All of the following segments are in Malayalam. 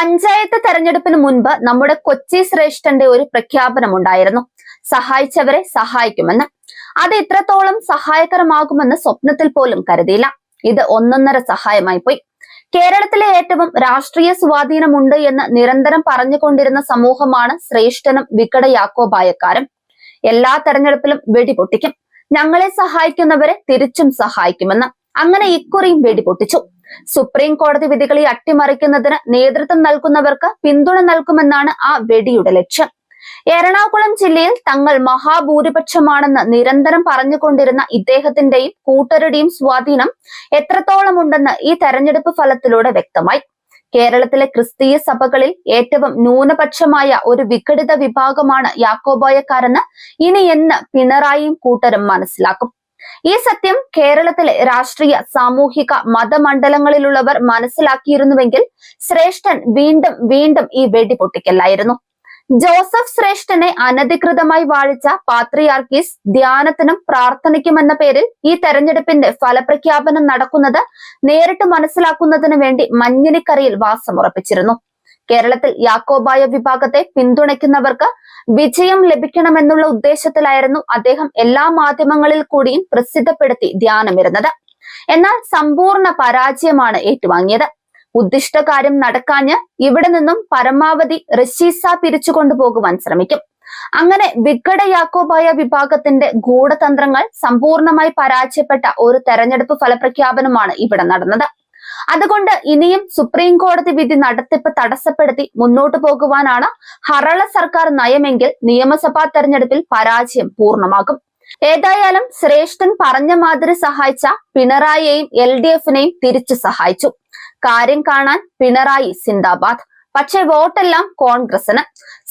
പഞ്ചായത്ത് തെരഞ്ഞെടുപ്പിന് മുൻപ് നമ്മുടെ കൊച്ചി ശ്രേഷ്ഠന്റെ ഒരു പ്രഖ്യാപനം ഉണ്ടായിരുന്നു. സഹായിച്ചവരെ സഹായിക്കുമെന്ന്. അത് ഇത്രത്തോളം സഹായകരമാകുമെന്ന് സ്വപ്നത്തിൽ പോലും കരുതിയില്ല. ഇത് ഒന്നൊന്നര സഹായമായി പോയി. കേരളത്തിലെ ഏറ്റവും രാഷ്ട്രീയ സ്വാധീനമുണ്ട് എന്ന് നിരന്തരം പറഞ്ഞുകൊണ്ടിരുന്ന സമൂഹമാണ് ശ്രേഷ്ഠനും വികട യാക്കോബായക്കാരും. എല്ലാ തെരഞ്ഞെടുപ്പിലും വെടിപൊട്ടിക്കും. ഞങ്ങളെ സഹായിക്കുന്നവരെ തിരിച്ചും സഹായിക്കുമെന്ന്. അങ്ങനെ ഇക്കുറിയും വെടിപൊട്ടിച്ചു. സുപ്രീം കോടതി വിധികളെ അട്ടിമറിക്കുന്നതിന് നേതൃത്വം നൽകുന്നവർക്ക് പിന്തുണ നൽകുമെന്നാണ് ആ വെടിയുടെ ലക്ഷ്യം. എറണാകുളം ജില്ലയിൽ തങ്ങൾ മഹാഭൂരിപക്ഷമാണെന്ന് നിരന്തരം പറഞ്ഞുകൊണ്ടിരുന്ന ഇദ്ദേഹത്തിന്റെയും കൂട്ടരുടെയും സ്വാധീനം എത്രത്തോളം ഉണ്ടെന്ന് ഈ തെരഞ്ഞെടുപ്പ് ഫലത്തിലൂടെ വ്യക്തമായി. കേരളത്തിലെ ക്രിസ്തീയ സഭകളിൽ ഏറ്റവും ന്യൂനപക്ഷമായ ഒരു വിഘടിത വിഭാഗമാണ് യാക്കോബായക്കാരെന്ന് ഇനി എന്ന് പിണറായിയും കൂട്ടരും മനസ്സിലാക്കും. ഈ സത്യം കേരളത്തിലെ രാഷ്ട്രീയ സാമൂഹിക മതമണ്ഡലങ്ങളിലുള്ളവർ മനസ്സിലാക്കിയിരുന്നുവെങ്കിൽ ശ്രേഷ്ഠൻ വീണ്ടും വീണ്ടും ഈ വെടിപൊട്ടിക്കലായിരുന്നു ജോസഫ് ശ്രേഷ്ഠനെ അനധികൃതമായി വാഴിച്ച പാത്രിയാർക്കീസ് ധ്യാനത്തിനും പ്രാർത്ഥനയ്ക്കുമെന്ന പേരിൽ ഈ തെരഞ്ഞെടുപ്പിന്റെ ഫലപ്രഖ്യാപനം നടക്കുന്നത് നേരിട്ട് മനസ്സിലാക്കുന്നതിനു വേണ്ടി മഞ്ഞിനിക്കരയിൽ വാസമുറപ്പിച്ചിരുന്നു. കേരളത്തിൽ യാക്കോബായ വിഭാഗത്തെ പിന്തുണയ്ക്കുന്നവർക്ക് വിജയം ലഭിക്കണമെന്നുള്ള ഉദ്ദേശത്തിലായിരുന്നു അദ്ദേഹം എല്ലാ മാധ്യമങ്ങളിൽ കൂടിയും പ്രസിദ്ധപ്പെടുത്തി ധ്യാനമിരുന്നത്. എന്നാൽ സമ്പൂർണ പരാജയമാണ് ഏറ്റുവാങ്ങിയത്. ഉദ്ദിഷ്ട കാര്യം നടക്കാഞ്ഞ് ഇവിടെ നിന്നും പരമാവധി റഷീസ പിരിച്ചു കൊണ്ടുപോകുവാൻ ശ്രമിക്കും. അങ്ങനെ വിഘട യാക്കോബായ വിഭാഗത്തിന്റെ ഗൂഢതന്ത്രങ്ങൾ സമ്പൂർണമായി പരാജയപ്പെട്ട ഒരു തെരഞ്ഞെടുപ്പ് ഫലപ്രഖ്യാപനമാണ് ഇവിടെ നടന്നത്. അതുകൊണ്ട് ഇനിയും സുപ്രീം കോടതി വിധി നടത്തിപ്പ് തടസ്സപ്പെടുത്തി മുന്നോട്ടു പോകുവാനാണ് ഹറള സർക്കാർ നയമെങ്കിൽ നിയമസഭാ തെരഞ്ഞെടുപ്പിൽ പരാജയം പൂർണമാകും. ഏതായാലും ശ്രേഷ്ഠൻ പറഞ്ഞ മാതിരി സഹായിച്ച പിണറായിയെയും എൽ ഡി എഫിനെയും തിരിച്ചു സഹായിച്ചു. കാര്യം കാണാൻ പിണറായി സിന്ദാബാദ്. പക്ഷെ വോട്ടെല്ലാം കോൺഗ്രസിന്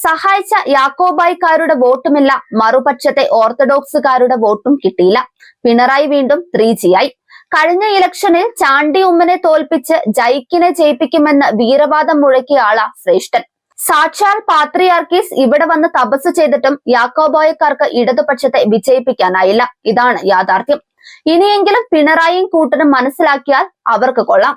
സഹായിച്ച യാക്കോബായിക്കാരുടെ വോട്ടുമില്ല മറുപക്ഷത്തെ ഓർത്തഡോക്സുകാരുടെ വോട്ടും കിട്ടിയില്ല. പിണറായി വീണ്ടും ത്രീ ആയി കഴിഞ്ഞ ഇലക്ഷനിൽ ചാണ്ടി ഉമ്മനെ തോൽപ്പിച്ച് ജയിക്കിനെ ജയിപ്പിക്കുമെന്ന് വീരവാദം മുഴക്കിയ ആളാ ശ്രേഷ്ഠൻ. സാക്ഷാൽ പാത്രിയാർക്കീസ് ഇവിടെ വന്ന് തപസ് ചെയ്തിട്ടും യാക്കോബോയക്കാർക്ക് ഇടതുപക്ഷത്തെ വിജയിപ്പിക്കാനായില്ല. ഇതാണ് യാഥാർത്ഥ്യം. ഇനിയെങ്കിലും പിണറായിയും കൂട്ടനും മനസ്സിലാക്കിയാൽ അവർക്ക് കൊള്ളാം.